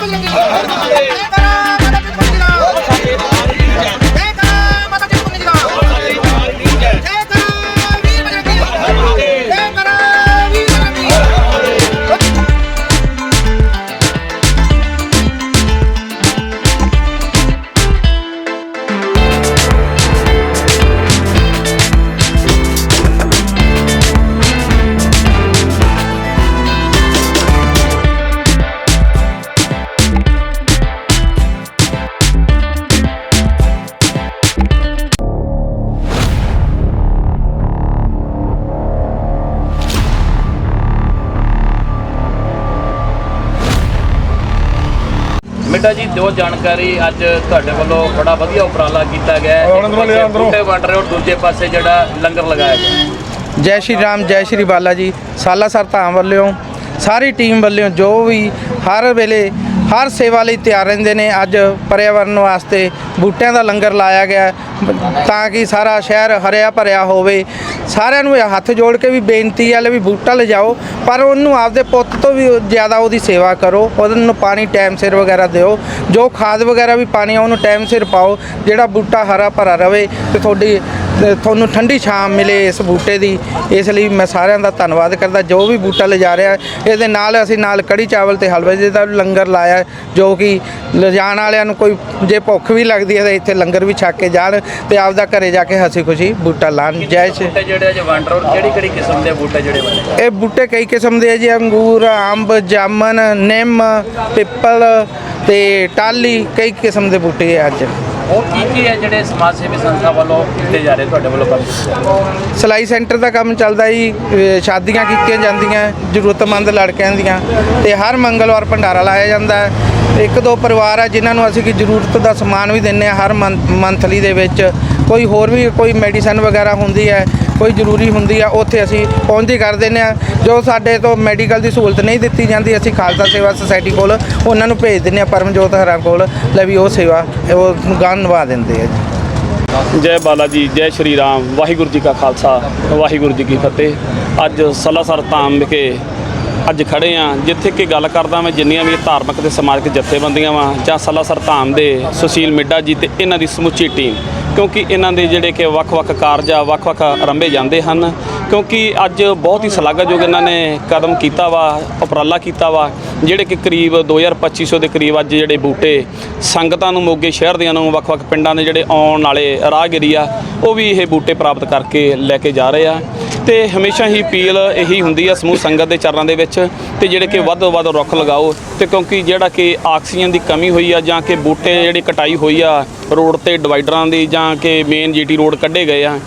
ਵੀਰ ਮਿੱਟਾ ਜੀ ਦਿਓ ਜਾਣਕਾਰੀ ਅੱਜ ਤੁਹਾਡੇ ਵੱਲੋਂ ਬੜਾ ਵਧੀਆ ਉਪਰਾਲਾ ਕੀਤਾ ਗਿਆ ਹੈ। ਇੱਕ। ਬੂਟੇ ਵੰਡ ਰਹੇ ਹੋ ਦੂਜੇ ਪਾਸੇ ਜਿਹੜਾ ਲੰਗਰ ਲਗਾਇਆ ਗਿਆ। ਜੈ ਸ਼੍ਰੀ ਰਾਮ ਜੈ ਸ਼੍ਰੀ ਬਾਲਾ ਜੀ। ਸਾਲਾਸਰ ਧਾਮ ਵੱਲੋਂ ਸਾਰੀ ਟੀਮ ਵੱਲੋਂ ਜੋ ਵੀ ਹਰ ਵੇਲੇ ਹਰ ਸੇਵਾ ਲਈ ਤਿਆਰ ਰਹਿੰਦੇ ਨੇ ਅੱਜ ਪਰਿਆਵਰਨ ਵਾਸਤੇ ਬੂਟਿਆਂ ਦਾ ਲੰਗਰ ਲਾਇਆ ਗਿਆ ਤਾਂ ਕਿ ਸਾਰਾ ਸ਼ਹਿਰ ਹਰਿਆ ਭਰਿਆ ਹੋਵੇ। ਸਾਰਿਆਂ ਨੂੰ ਹੱਥ ਜੋੜ ਕੇ ਵੀ ਬੇਨਤੀ ਹੈ, ਲੈ ਵੀ ਬੂਟਾ ਲਿਜਾਓ, ਪਰ ਉਹਨੂੰ ਆਪਦੇ ਪੁੱਤ ਤੋਂ ਵੀ ਜ਼ਿਆਦਾ ਉਹਦੀ ਸੇਵਾ ਕਰੋ ਉਹਨੂੰ ਪਾਣੀ ਟਾਈਮ ਸਿਰ ਵਗੈਰਾ ਦਿਓ, ਜੋ ਖਾਦ ਵਗੈਰਾ ਵੀ ਪਾਣੀ ਆ, ਉਹਨੂੰ ਟਾਈਮ ਸਿਰ ਪਾਓ, ਜਿਹੜਾ ਬੂਟਾ ਹਰਾ ਭਰਾ ਰਵੇ ਤੇ ਤੁਹਾਡੀ ਤੁਹਾਨੂੰ ਠੰਡੀ ਛਾਂ ਮਿਲੇ ਇਸ ਬੂਟੇ ਦੀ ਇਸ ਲਈ ਮੈਂ ਸਾਰਿਆਂ ਦਾ ਧੰਨਵਾਦ ਕਰਦਾ। ਜੋ ਵੀ ਬੂਟਾ ਲਿਜਾ ਰਿਹਾ ਇਹਦੇ ਨਾਲ ਅਸੀਂ ਨਾਲ ਕੜੀ ਚਾਵਲ ਤੇ ਹਲਵੇ ਜੀ ਦਾ ਲੰਗਰ ਲਾਇਆ ਜੋ ਕਿ ਲਿਜਾਣ ਵਾਲਿਆਂ ਨੂੰ ਕੋਈ ਜੇ ਭੁੱਖ ਵੀ ਲੱਗਦੀ ਹੈ ਤਾਂ ਇੱਥੇ ਲੰਗਰ ਵੀ ਛਕ ਕੇ ਜਾਣ ਤੇ ਆਪਦਾ ਘਰੇ ਜਾ ਕੇ ਹੱਸੀ ਖੁਸ਼ੀ ਬੂਟਾ ਲਾਣ। ਜੈ ਸ਼੍ਰੀ ਬੂਟੇ ਜਿਹੜੇ ਅੱਜ ਵੰਡ ਰਹੇ ਹੋ? ਕਿਹੜੀ ਕਿਹੜੀ ਕਿਸਮ ਦੇ ਬੂਟੇ ਜਿਹੜੇ ਵੰਡੇ ਇਹ ਬੂਟੇ ਕਈ ਕਿਸਮ ਦੇ ਆ ਜੀ ਅੰਗੂਰ ਅੰਬ ਜਾਮਨ ਨਿੰਮ ਪਿੱਪਲ ਤੇ ਟਾਲੀ ਕਈ ਕਿਸਮ ਦੇ ਬੂਟੇ ਆ ਅੱਜ। ਉਹ ਕੀ ਕੀ ਹੈ ਜਿਹੜੇ ਸਮਾਜ ਸੇਵੀ ਸੰਸਥਾ ਵੱਲੋਂ ਕੀਤੇ ਜਾ ਰਹੇ ਤੁਹਾਡੇ ਵੱਲੋਂ ਕੰਮ? ਸਿਲਾਈ ਸੈਂਟਰ ਦਾ ਕੰਮ ਚੱਲਦਾ ਜੀ, ਅਹ, ਸ਼ਾਦੀਆਂ ਕੀਤੀਆਂ ਜਾਂਦੀਆਂ, ਜ਼ਰੂਰਤਮੰਦ ਲੜਕਿਆਂ ਦੀਆਂ, ਤੇ ਹਰ ਮੰਗਲਵਾਰ ਭੰਡਾਰਾ ਲਾਇਆ ਜਾਂਦਾ ਹੈ। ਇੱਕ ਦੋ ਪਰਿਵਾਰ ਆ ਜਿਨ੍ਹਾਂ ਨੂੰ ਅਸੀਂ ਕਿ ਜ਼ਰੂਰਤ ਦਾ ਸਮਾਨ ਵੀ ਦਿੰਨੇ ਆ ਹਰ ਮੰਥਲੀ ਦੇ ਵਿੱਚ। ਕੋਈ ਹੋਰ ਵੀ ਕੋਈ ਮੈਡੀਸਨ ਵਗੈਰਾ ਹੁੰਦੀ ਹੈ, ਕੋਈ ਜ਼ਰੂਰੀ ਹੁੰਦੀ ਆ, ਉੱਥੇ ਅਸੀਂ ਪਹੁੰਚੀ ਕਰ ਦਿੰਦੇ ਆ। ਜੋ ਸਾਡੇ ਤੋਂ ਮੈਡੀਕਲ ਦੀ ਸਹੂਲਤ ਨਹੀਂ ਦਿੱਤੀ ਜਾਂਦੀ, ਅਸੀਂ ਖਾਲਸਾ ਸੇਵਾ ਸੁਸਾਇਟੀ ਕੋਲ ਉਹਨਾਂ ਨੂੰ ਭੇਜ ਦਿੰਦੇ ਆ, ਪਰਮਜੋਤ ਹਰਾਂ ਕੋਲ, ਲੈ ਵੀ ਉਹ ਸੇਵਾ, ਉਹ ਗਾਨ ਨਿਭਾ ਦਿੰਦੇ ਆ ਜੀ। ਜੈ ਬਾਲਾ ਜੀ ਜੈ ਸ਼੍ਰੀ ਰਾਮ, ਵਾਹਿਗੁਰੂ ਜੀ ਕਾ ਖਾਲਸਾ, ਵਾਹਿਗੁਰੂ ਜੀ ਕੀ ਫਤਿਹ। ਅੱਜ ਸਲਾਸਰ ਧਾਮ ਵਿਖੇ ਅੱਜ ਖੜੇ ਆ, ਜਿੱਥੇ ਕਿ ਗੱਲ ਕਰਦਾ ਮੈਂ ਜਿੰਨੀਆਂ ਵੀ ਧਾਰਮਿਕ ਤੇ ਸਮਾਜਿਕ ਜਥੇਬੰਦੀਆਂ ਵਾਂ, ਜਾਂ ਸਲਾਸਰ ਧਾਮ ਦੇ ਸੁਸ਼ੀਲ ਮਿੱਡਾ ਜੀ ਤੇ ਇਹਨਾਂ ਦੀ ਸਮੁੱਚੀ ਟੀਮ। ਕਿਉਂਕਿ ਇਹਨਾਂ ਦੇ ਜਿਹੜੇ ਕਿ ਵੱਖ-ਵੱਖ ਕਾਰਜ ਆ, ਵੱਖ-ਵੱਖ ਆਰੰਭੇ ਜਾਂਦੇ ਹਨ। ਕਿਉਂਕਿ ਅੱਜ ਬਹੁਤ ਹੀ ਸ਼ਲਾਘਾਯੋਗ ਇਹਨਾਂ ਨੇ ਕਦਮ ਕੀਤਾ ਵਾ, ਉਪਰਾਲਾ ਕੀਤਾ ਵਾ, ਜਿਹੜੇ ਕਿ ਕਰੀਬ 2250 ਦੇ ਕਰੀਬ ਅੱਜ ਜਿਹੜੇ ਬੂਟੇ ਸੰਗਤਾਂ ਨੂੰ, ਮੋਗੇ ਸ਼ਹਿਰ ਦੀਆਂ ਨੂੰ, ਵੱਖ-ਵੱਖ ਪਿੰਡਾਂ ਦੇ ਜਿਹੜੇ ਆਉਣ ਵਾਲੇ ਰਾਹਗੀਰੀ ਆ, ਉਹ ਵੀ ਇਹ ਬੂਟੇ ਪ੍ਰਾਪਤ ਕਰਕੇ ਲੈ ਕੇ ਜਾ ਰਹੇ ਆ। ਤੇ ਹਮੇਸ਼ਾ ਹੀ ਅਪੀਲ ਇਹੀ ਹੁੰਦੀ ਆ ਸਮੂਹ ਸੰਗਤ ਦੇ ਚਰਨਾਂ ਦੇ ਵਿੱਚ ਤੇ ਜਿਹੜੇ ਕਿ ਵੱਧ ਤੋਂ ਵੱਧ ਰੁੱਖ ਲਗਾਓ ਤੇ ਕਿਉਂਕਿ ਜਿਹੜਾ ਕਿ ਆਕਸੀਜਨ ਦੀ ਕਮੀ ਹੋਈ ਆ ਜਾਂ ਕਿ ਬੂਟੇ ਜਿਹੜੀ ਕਟਾਈ ਹੋਈ ਆ ਰੋਡ ਤੇ ਡਿਵਾਈਡਰਾਂ ਦੀ ਜਾਂ ਕਿ ਮੇਨ ਜੀਟੀ ਰੋਡ ਕੱਢੇ ਗਏ ਆ।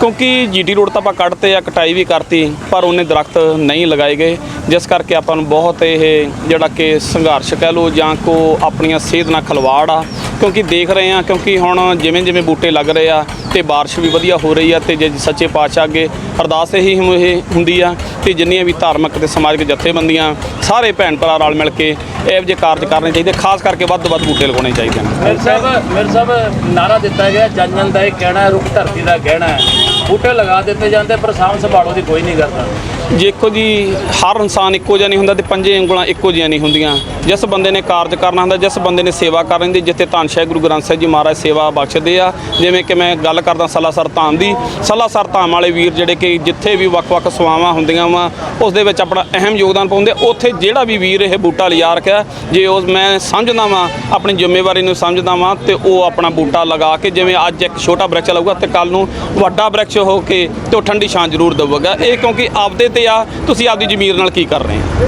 ਕਿਉਂਕਿ ਜੀਟੀ ਰੋਡ ਤਾਂ ਆਪਾਂ ਕੱਢਤੇ ਆ ਕਟਾਈ ਵੀ ਕਰਤੀ ਪਰ ਉਹਨੇ ਦਰਖਤ ਨਹੀਂ ਲਗਾਏ ਗਏ। ਜਿਸ ਕਰਕੇ ਆਪਾਂ ਨੂੰ ਬਹੁਤ ਇਹ ਜਿਹੜਾ ਕਿ ਸੰਘਰਸ਼ ਕਹਿ ਲਓ ਜਾਂ ਕੋ ਆਪਣੀਆਂ ਸਿਹਤ ਨਾਲ ਖਲਵਾੜ ਆ ਕਿਉਂਕਿ ਦੇਖ ਰਹੇ ਆ ਕਿਉਂਕਿ ਹੁਣ ਜਿਵੇਂ ਜਿਵੇਂ ਬੂਟੇ ਲੱਗ ਰਹੇ ਆ ਤੇ ਬਾਰਿਸ਼ ਵੀ ਵਧੀਆ ਹੋ ਰਹੀ ਆ ਤੇ ਜੇ ਸੱਚੇ ਪਾਤਸ਼ਾਹ ਅੱਗੇ ਅਰਦਾਸ ਇਹੀ ਇਹ ਹੁੰਦੀ ਆ ਤੇ ਜਿੰਨੀਆਂ ਵੀ ਧਾਰਮਿਕ ਤੇ ਸਮਾਜਿਕ ਜਥੇਬੰਦੀਆਂ ਸਾਰੇ ਭੈਣ ਭਰਾ ਰਲ ਮਿਲ ਕੇ ਇਹੋ ਜਿਹੇ ਕਾਰਜ ਕਰਨੇ ਚਾਹੀਦੇ, ਖਾਸ ਕਰਕੇ ਵੱਧ ਤੋਂ ਵੱਧ ਬੂਟੇ ਲਗਾਉਣੇ ਚਾਹੀਦੇ ਨੇ। ਮੇਰੇ ਸਾਹਿਬ ਮੇਰੇ ਸਾਹਿਬ, ਨਾਰਾ ਦਿੱਤਾ ਗਿਆ, ਜਨ ਜਨ ਦਾ ਇਹ ਕਹਿਣਾ ਰੁੱਖ ਧਰਤੀ ਦਾ ਗਹਿਣਾ ਹੈ। ਬੂਟੇ ਲਗਾ ਦਿੱਤੇ ਜਾਂਦੇ, ਪਰ ਸਾਂਭ ਸੰਭਾਲੋ ਦੀ ਕੋਈ ਨਹੀਂ ਕਰਦਾ। ਦੇਖੋ ਜੀ ਹਰ ਇਨਸਾਨ ਇੱਕੋ ਜਿਹਾ ਨਹੀਂ ਹੁੰਦਾ ਤੇ ਪੰਜੇ ਉਂਗਲਾਂ ਇੱਕੋ ਜਿਹੀਆਂ ਨਹੀਂ ਹੁੰਦੀਆਂ। ਜਿਸ ਬੰਦੇ ਨੇ ਕਾਰਜ ਕਰਨਾ ਹੁੰਦਾ, ਜਿਸ ਬੰਦੇ ਨੇ ਸੇਵਾ ਕਰਨ ਦੀ ਜਿੱਥੇ ਧੰਨ ਸ਼ਾਹ ਗੁਰੂ ਗ੍ਰੰਥ ਸਾਹਿਬ ਜੀ ਮਹਾਰਾਜ ਸੇਵਾ ਬਖਸ਼ਦੇ ਆ, ਜਿਵੇਂ ਕਿ ਮੈਂ ਗੱਲ ਕਰਦਾ ਸਲਾਸਰ ਧਾਮ ਦੀ ਸਲਾਸਰ ਧਾਮ ਵਾਲੇ ਵੀਰ ਜਿਹੜੇ ਕਿ ਜਿੱਥੇ ਵੀ ਵੱਖ-ਵੱਖ ਸੇਵਾਵਾਂ ਹੁੰਦੀਆਂ ਵਾ, ਉਸ ਦੇ ਵਿੱਚ ਆਪਣਾ ਅਹਿਮ ਯੋਗਦਾਨ ਪਾਉਂਦੇ ਉੱਥੇ ਜਿਹੜਾ ਵੀ ਵੀਰ ਇਹ ਬੂਟਾ ਲਿਜਾ ਰੱਖਿਆ, ਜੇ ਉਹ ਮੈਂ ਸਮਝਦਾ ਵਾਂ, ਆਪਣੀ ਜ਼ਿੰਮੇਵਾਰੀ ਨੂੰ ਸਮਝਦਾ ਵਾਂ, ਤੇ ਉਹ ਆਪਣਾ ਬੂਟਾ ਲਗਾ ਕੇ, ਜਿਵੇਂ ਅੱਜ ਇੱਕ ਛੋਟਾ ਬ੍ਰਿਕਸ਼ ਲਾਊਗਾ ਤੇ ਕੱਲ ਨੂੰ ਵੱਡਾ ਬ੍ਰਿਕਸ਼ ਹੋ ਕੇ ਤੇ ਉਹ ਠੰਡੀ ਛਾਂ ਜ਼ਰੂਰ ਦੇਵੇਗਾ। ਇਹ ਕਿਉਂਕਿ ਆਪਦੇ ਤੇ ਆ ਤੁਸੀਂ ਆਪਦੀ ਜ਼ਮੀਰ ਨਾਲ ਕੀ ਕਰ ਰਹੇ ਹੋ?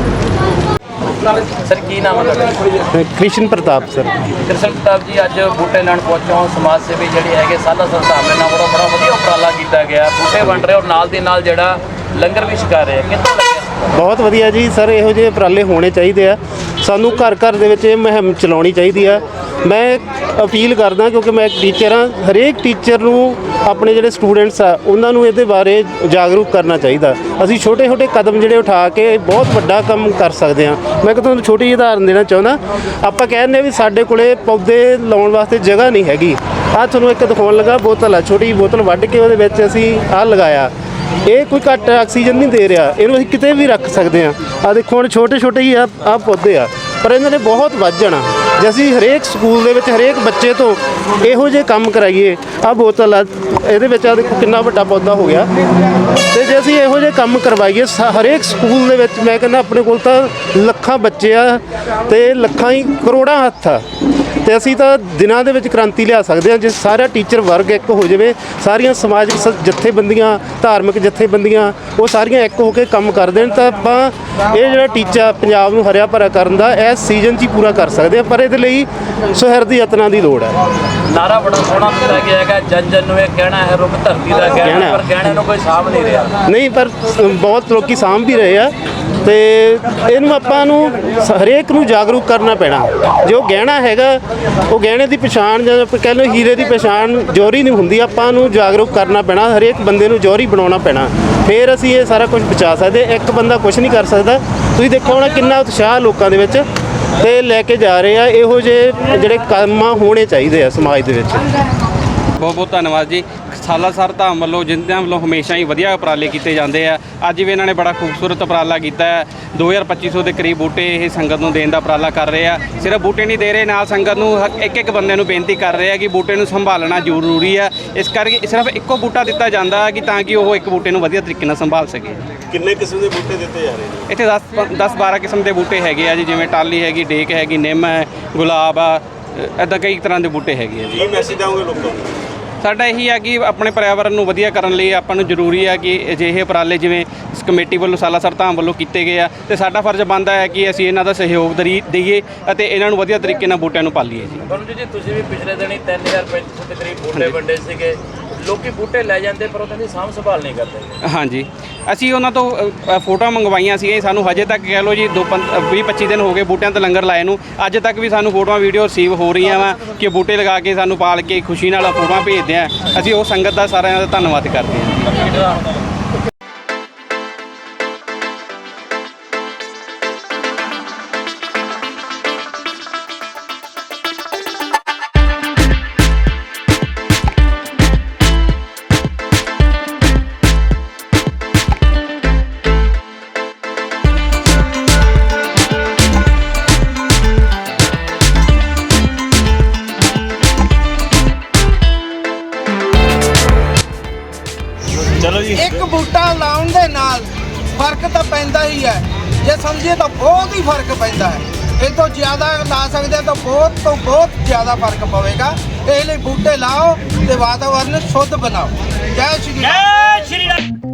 ਸਰ ਕੀ ਨਾਮ ਹੈ ਤੁਹਾਡਾ? ਕ੍ਰਿਸ਼ਨ ਪ੍ਰਤਾਪ ਸਰ। ਕ੍ਰਿਸ਼ਨ ਪ੍ਰਤਾਪ ਜੀ ਅੱਜ ਬੂਟੇ ਲੈਣ ਪਹੁੰਚੋ ਸਮਾਜ ਸੇਵੀ ਜਿਹੜੇ ਹੈਗੇ ਸਾਲਾ ਸੰਸਥਾ ਦੇ ਨਾਲ ਬੜਾ ਬੜਾ ਵਧੀਆ ਉਪਰਾਲਾ ਕੀਤਾ ਗਿਆ। ਬੂਟੇ ਵੰਡ ਰਹੇ ਔਰ ਨਾਲ ਦੀ ਨਾਲ ਜਿਹੜਾ ਲੰਗਰ ਵੀ ਛਕਾ ਰਹੇ ਕਿੱਥੋਂ ਲੱਗਿਆ? ਬਹੁਤ ਵਧੀਆ ਜੀ ਸਰ ਇਹੋ ਜਿਹੇ ਉਪਰਾਲੇ ਹੋਣੇ ਚਾਹੀਦੇ ਆ। ਸਾਨੂੰ ਘਰ ਘਰ ਦੇ ਵਿੱਚ ਇਹ ਮੁਹਿੰਮ ਚਲਾਉਣੀ ਚਾਹੀਦੀ ਆ। ਮੈਂ ਅਪੀਲ ਕਰਦਾ ਕਿਉਂਕਿ ਮੈਂ ਇੱਕ ਟੀਚਰ ਹਾਂ, ਹਰੇਕ ਟੀਚਰ ਨੂੰ ਆਪਣੇ ਜਿਹੜੇ ਸਟੂਡੈਂਟਸ ਆ, ਉਹਨਾਂ ਨੂੰ ਇਹਦੇ ਬਾਰੇ ਜਾਗਰੂਕ ਕਰਨਾ ਚਾਹੀਦਾ। ਅਸੀਂ ਛੋਟੇ ਛੋਟੇ ਕਦਮ ਜਿਹੜੇ ਉਠਾ ਕੇ ਬਹੁਤ ਵੱਡਾ ਕੰਮ ਕਰ ਸਕਦੇ ਹਾਂ। ਮੈਂ ਕਿ ਤੁਹਾਨੂੰ ਛੋਟੀ ਜਿਹੀ ਉਦਾਹਰਨ ਦੇਣਾ ਚਾਹੁੰਦਾ। ਆਪਾਂ ਕਹਿੰਦੇ ਵੀ ਸਾਡੇ ਕੋਲੇ ਪੌਦੇ ਲਾਉਣ ਵਾਸਤੇ ਜਗ੍ਹਾ ਨਹੀਂ ਹੈਗੀ। ਆ ਤੁਹਾਨੂੰ ਇੱਕ ਦਿਖਾਉਣ ਲੱਗਾ ਬੋਤਲ ਆ, ਛੋਟੀ ਬੋਤਲ ਵੱਢ ਕੇ ਉਹਦੇ ਵਿੱਚ ਅਸੀਂ ਆ ਲਗਾਇਆ। ਇਹ ਕੋਈ ਘੱਟ ਆਕਸੀਜਨ ਨਹੀਂ ਦੇ ਰਿਹਾ। ਇਹਨੂੰ ਅਸੀਂ ਕਿਤੇ ਵੀ ਰੱਖ ਸਕਦੇ ਆ ਆ ਦੇਖੋ, ਹੁਣ ਛੋਟੇ ਛੋਟੇ ਹੀ ਆ ਆ ਪੌਦੇ ਆ। ਪਰ ਇਹਨਾਂ ਨੇ ਬਹੁਤ ਵੱਧ ਜਾਣਾ ਜੇ ਅਸੀਂ ਹਰੇਕ ਸਕੂਲ ਦੇ ਵਿੱਚ ਹਰੇਕ ਬੱਚੇ ਤੋਂ ਇਹੋ ਜਿਹੇ ਕੰਮ ਕਰਾਈਏ ਆ ਬੋਤਲ ਆ, ਇਹਦੇ ਵਿੱਚ ਆ ਦੇਖੋ ਕਿੰਨਾ ਵੱਡਾ ਪੌਦਾ ਹੋ ਗਿਆ। ਤੇ ਜੇ ਅਸੀਂ ਇਹੋ ਜਿਹੇ ਕੰਮ ਕਰਵਾਈਏ, ਸ- ਹਰੇਕ ਸਕੂਲ ਦੇ ਵਿੱਚ ਮੈਂ ਕਹਿੰਦਾ ਆਪਣੇ ਕੋਲ ਤਾਂ ਲੱਖਾਂ ਬੱਚੇ ਆ ਤੇ ਲੱਖਾਂ ਹੀ ਕਰੋੜਾਂ ਹੱਥ ਆ। ਤੇ ਅਸੀਂ ਤਾਂ ਦਿਨਾਂ ਦੇ ਵਿੱਚ ਕ੍ਰਾਂਤੀ ਲਿਆ ਸਕਦੇ ਹਾਂ ਜੇ ਸਾਰਾ ਟੀਚਰ ਵਰਗ ਇੱਕ ਹੋ ਜਾਵੇ ਸਾਰੀਆਂ ਸਮਾਜਿਕ ਸ- ਜਥੇਬੰਦੀਆਂ ਧਾਰਮਿਕ ਜਥੇਬੰਦੀਆਂ ਉਹ ਸਾਰੀਆਂ ਇੱਕ ਹੋ ਕੇ ਕੰਮ ਕਰ ਦੇਣ ਤਾਂ ਆਪਾਂ ਇਹ ਜਿਹੜਾ ਟੀਚਾ ਪੰਜਾਬ ਨੂੰ ਹਰਿਆ ਭਰਿਆ ਕਰਨ ਦਾ ਇਸ ਸੀਜ਼ਨ 'ਚ ਹੀ ਪੂਰਾ ਕਰ ਸਕਦੇ ਹਾਂ ਪਰ ਇਹਦੇ ਲਈ ਸੁਹਿਰਦ ਯਤਨਾਂ ਦੀ ਲੋੜ ਹੈ। ਨਾਰਾ ਬੜਾ ਸੋਹਣਾ ਦਿੱਤਾ ਗਿਆ ਹੈਗਾ ਜਨ ਜਨ ਨੂੰ ਇਹ ਕਹਿਣਾ ਹੈ ਰੁੱਖ ਧਰਤੀ ਦਾ ਗਹਿਣਾ। ਗਹਿਣਾ ਪਰ ਗਹਿਣੇ ਨੂੰ ਕੋਈ ਸਾਂਭ ਨਹੀਂ ਰਿਹਾ। ਨਹੀਂ ਪਰ ਬਹੁਤ ਲੋਕੀ ਸਾਂਭ ਵੀ ਰਹੇ ਆ। ਤੇ ਇਹਨੂੰ ਆਪਾਂ ਨੂੰ ਹਰੇਕ ਨੂੰ ਜਾਗਰੂਕ ਕਰਨਾ ਪੈਣਾ। ਜੋ ਗਹਿਣਾ ਹੈਗਾ, ਉਹ ਗਹਿਣੇ ਦੀ ਪਛਾਣ ਜਾਂ ਆਪਾਂ ਕਹਿ ਲਓ ਹੀਰੇ ਦੀ ਪਛਾਣ ਜੋਰੀ ਨਹੀਂ ਹੁੰਦੀ, ਆਪਾਂ ਨੂੰ ਜਾਗਰੂਕ ਕਰਨਾ ਪੈਣਾ, ਹਰੇਕ ਬੰਦੇ ਨੂੰ ਜੋਰੀ ਬਣਾਉਣਾ ਪੈਣਾ। ਫਿਰ ਅਸੀਂ ਇਹ ਸਾਰਾ ਕੁਝ ਬਚਾ ਸਕਦੇ, ਇੱਕ ਬੰਦਾ ਕੁਝ ਨਹੀਂ ਕਰ ਸਕਦਾ। ਤੁਸੀਂ ਦੇਖੋ ਹੁਣ ਕਿੰਨਾ ਉਤਸ਼ਾਹ ਲੋਕਾਂ ਦੇ ਵਿੱਚ ਤੇ ਲੈ ਕੇ ਜਾ ਰਹੇ ਆ, ਇਹੋ ਜਿਹੇ ਜਿਹੜੇ ਕੰਮ ਆ ਹੋਣੇ ਚਾਹੀਦੇ ਆ ਸਮਾਜ ਦੇ ਵਿੱਚ। ਬਹੁਤ ਬਹੁਤ ਧੰਨਵਾਦ ਜੀ। ਸਾਲਾਸਰ ਧਾਮ ਵੱਲੋਂ ਜਿਨ੍ਹਾਂ ਵੱਲੋਂ ਹਮੇਸ਼ਾ ਹੀ ਵਧੀਆ ਉਪਰਾਲੇ ਕੀਤੇ ਜਾਂਦੇ ਆ। ਅੱਜ ਵੀ ਇਹਨਾਂ ਨੇ ਬੜਾ ਖੂਬਸੂਰਤ ਉਪਰਾਲਾ ਕੀਤਾ ਹੈ। 2250 ਦੇ ਕਰੀਬ ਬੂਟੇ ਇਹ ਸੰਗਤ ਨੂੰ ਦੇਣ ਦਾ ਉਪਰਾਲਾ ਕਰ ਰਹੇ ਆ। ਸਿਰਫ ਬੂਟੇ ਨਹੀਂ ਦੇ ਰਹੇ ਨਾਲ ਸੰਗਤ ਨੂੰ ਇੱਕ ਇੱਕ ਬੰਦੇ ਨੂੰ ਬੇਨਤੀ ਕਰ ਰਹੇ ਆ ਕਿ ਬੂਟੇ ਨੂੰ ਸੰਭਾਲਣਾ ਜ਼ਰੂਰੀ ਆ। ਇਸ ਕਰਕੇ ਸਿਰਫ ਇੱਕੋ ਬੂਟਾ ਦਿੱਤਾ ਜਾਂਦਾ ਹੈ ਕਿ ਤਾਂ ਕਿ ਉਹ ਇੱਕ ਬੂਟੇ ਨੂੰ ਵਧੀਆ ਤਰੀਕੇ ਨਾਲ ਸੰਭਾਲ ਸਕੇ। ਕਿੰਨੇ ਕਿਸਮ ਦੇ ਬੂਟੇ ਦਿੱਤੇ ਜਾ ਰਹੇ ਨੇ? ਇੱਥੇ 10 10 12 ਕਿਸਮ ਦੇ ਬੂਟੇ ਹੈਗੇ ਆ ਜੀ ਜਿਵੇਂ ਟਾਲੀ ਹੈਗੀ ਡੇਕ ਹੈਗੀ ਨਿੰਮ ਹੈ ਗੁਲਾਬ ਆ ਇਦਾਂ ਕਈ ਤਰ੍ਹਾਂ ਦੇ ਬੂਟੇ ਹੈਗੇ ਆ ਜੀ। ਕੀ ਮੈਸੇਜ ਦਾਂਗੇ ਲੋਕਾਂ ਨੂੰ? ਸਾਡਾ ਇਹੀ ਹੈ ਕਿ ਆਪਣੇ ਪਰਿਆਵਰਨ ਨੂੰ ਵਧੀਆ ਕਰਨ ਲਈ ਆਪਾਂ ਨੂੰ ਜ਼ਰੂਰੀ ਹੈ ਕਿ ਅਜਿਹੇ ਉਪਰਾਲੇ ਜਿਵੇਂ ਇਸ ਕਮੇਟੀ ਵੱਲੋਂ ਸਾਲਾਸਰ ਧਾਮ ਵੱਲੋਂ ਕੀਤੇ ਗਏ ਆ ਤੇ ਸਾਡਾ ਫਰਜ਼ ਬਣਦਾ ਹੈ ਕਿ ਅਸੀਂ ਇਹਨਾਂ ਦਾ ਸਹਿਯੋਗ ਦਰੀ ਦਈਏ ਅਤੇ ਇਹਨਾਂ ਨੂੰ ਵਧੀਆ ਤਰੀਕੇ ਨਾਲ ਬੂਟਿਆਂ ਨੂੰ ਪਾਲੀਏ ਜੀ। ਬਰਨੂ ਜੀ ਤੁਸੀਂ ਵੀ ਪਿਛਲੇ ਦਿਨੀ 3500 ਦੇ ਕਰੀਬ ਬੂਟੇ ਵੰਡੇ ਸੀਗੇ। ਲੋਕੀ ਬੂਟੇ ਲੈ ਜਾਂਦੇ ਪਰ ਉਹਨਾਂ ਦੀ ਸਾਂਭ ਸੰਭਾਲ ਨਹੀਂ ਕਰਦੇ। ਹਾਂਜੀ। ਅਸੀਂ ਉਹਨਾਂ ਤੋਂ ਅ, ਅ, ਫੋਟੋਆਂ ਮੰਗਵਾਈਆਂ ਸੀ ਸਾਨੂੰ ਹਜੇ ਤੱਕ ਕਹਿ ਲਓ ਜੀ 2 20 25 ਦਿਨ ਹੋ ਗਏ ਬੂਟਿਆਂ ਤੇ ਲੰਗਰ ਲਾਏ ਨੂੰ। ਅੱਜ ਤੱਕ ਵੀ ਸਾਨੂੰ ਫੋਟੋਆਂ ਵੀਡੀਓ ਰਿਸੀਵ ਹੋ ਰਹੀਆਂ ਵਾ ਕਿ ਬੂਟੇ ਲਗਾ ਕੇ ਸਾਨੂੰ ਪਾਲ ਕੇ ਖੁਸ਼ੀ ਨਾਲ ਫੋਟੋਆਂ ਭੇਜਦੇ ਆ। ਅਸੀਂ ਉਹ ਸੰਗਤ ਦਾ ਸਾਰਿਆਂ ਦਾ ਧੰਨਵਾਦ ਕਰਦੇ ਹਾਂ। ਇੱਕ ਬੂਟਾ ਲਾਉਣ ਦੇ ਨਾਲ ਫ਼ਰਕ ਤਾਂ ਪੈਂਦਾ ਹੀ ਹੈ। ਜੇ ਸਮਝੀਏ ਤਾਂ ਬਹੁਤ ਹੀ ਫ਼ਰਕ ਪੈਂਦਾ ਹੈ। ਇਹ ਤੋਂ ਜ਼ਿਆਦਾ ਲਾ ਸਕਦੇ ਤਾਂ ਬਹੁਤ ਤੋਂ ਬਹੁਤ ਜ਼ਿਆਦਾ ਫ਼ਰਕ ਪਵੇਗਾ। ਇਹ ਲਈ ਬੂਟੇ ਲਾਓ ਤੇ ਵਾਤਾਵਰਨ ਸ਼ੁੱਧ ਬਣਾਓ। ਜੈ ਸ਼੍ਰੀ ਰਾਮ